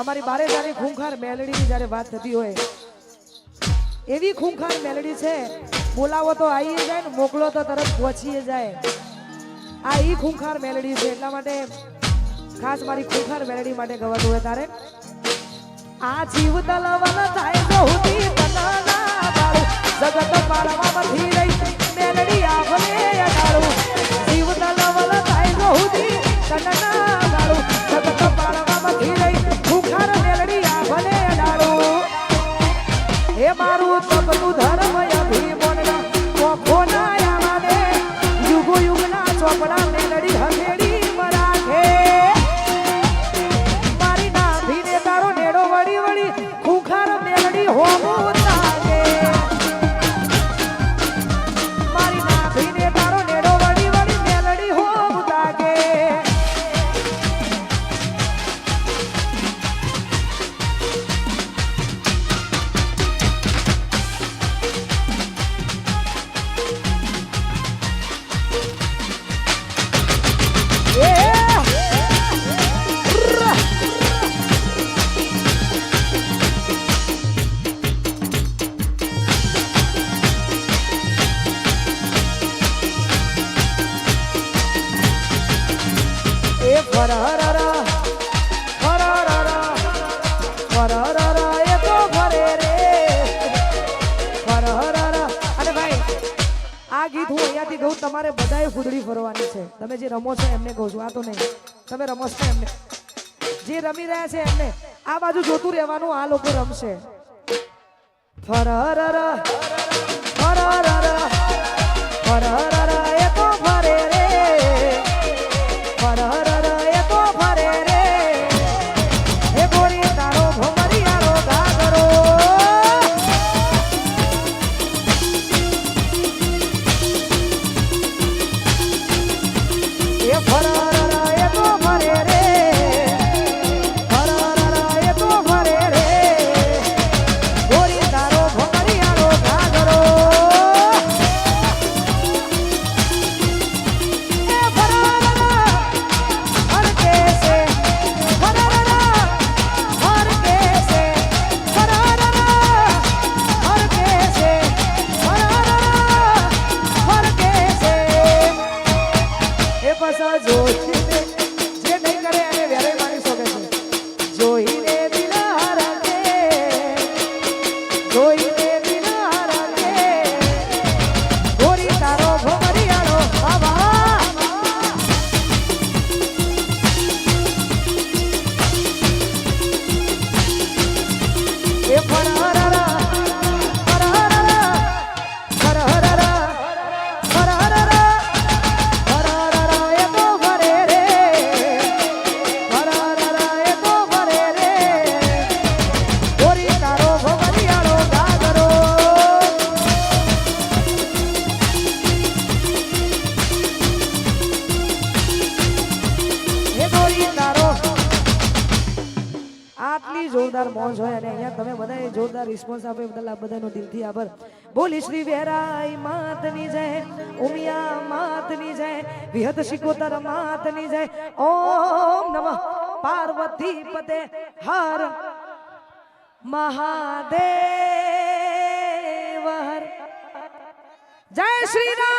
અમારી બારે જારી ખૂંખાર મેલડીની જ્યારે વાત થતી હોય, એવી ખૂંખાર મેલડી છે, બોલાવો તો આવી જાય ને, મોકલો તો તરત પહોંચી જાય. આ ઈ ખૂંખાર મેલડી છે, એટલા માટે ખાસ મારી ખૂંખાર મેલડી માટે ગવાતું હોય તારે. આ જીવ તલવન થાય જોહુતી તનના બાળું જગત પાળવામાંથી રહી ગાઉં તમારે બધાએ ફૂદડી ફરવાની છે તમે જે રમો છો એમને કહું છું આ તો નહીં તમે રમો છો એમને જે રમી રહ્યા છે એમને આ બાજુ જોતું રહેવાનું આ લોકો રમશે ફરહરરા, જોરદાર મોજ હોય અને અહીંયા તમે બધાએ જોરદાર રિસ્પોન્સ આપ્યો બદલ આ બધાનો દિલથી આભાર. બોલી શ્રી વેરાઈ માતની જય, ઉમિયા માતની જય, વિહત શિકોતર માતની જય. ઓમ નમઃ પાર્વતી પતે હર મહાદેવ. હર. જય શ્રી રામ.